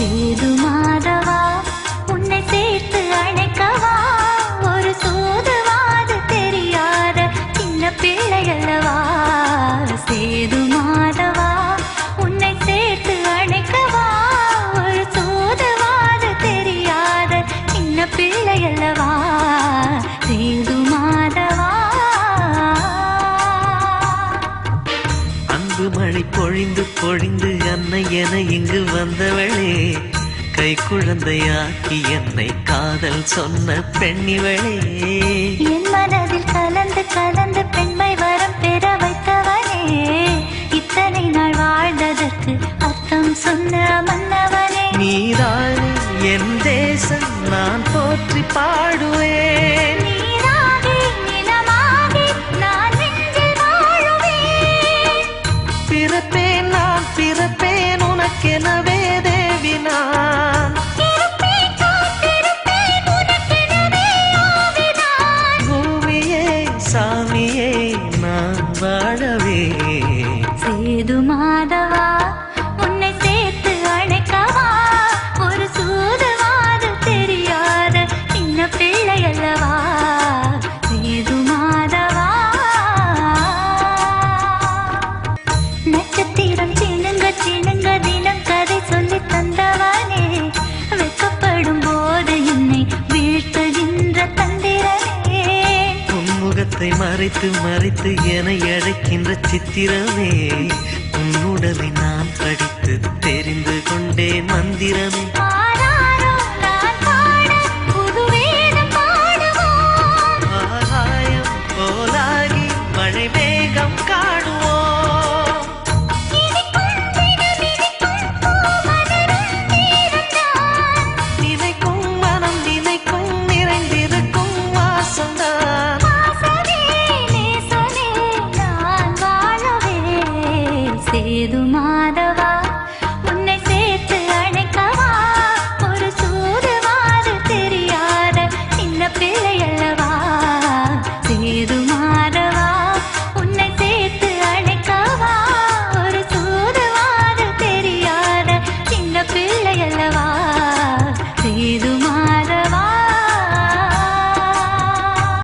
சேது மாதவா உன்னை சேர்த்து அணைக்கவா? ஒரு சூதுவாது தெரியாத சின்ன பிள்ளை அல்லவா சேது மாதவா உன்னை சேர்த்து அணைக்கவா? ஒரு சூதுவாது தெரியாத சின்ன பிள்ளை அல்லவா அன்பு மழை பொழிந்து பொழிந்து அன்னை என இங்கு வந்தவளே. கை குழந்தையாக்கி என்னை காதல் சொன்ன பெண்ணிவளே. என் மனதில் கலந்து கலந்து பெண்மை வரம் பெற வைத்தவனே இத்தனை நாள் வாழ்ந்ததற்கு அர்த்தம் சொன்ன மன்னவனே நீதானே என் தேசம் நான் போற்றி பாடுவேன். உனக்கெனவே தேவி நான் பூமியே சாமியே நான் வாழவே. சேது உன்முகத்தை மறைத்து மறைத்து என அழைக்கின்ற சித்திரமே உன்னுடலை நான் ஏது மாதவா?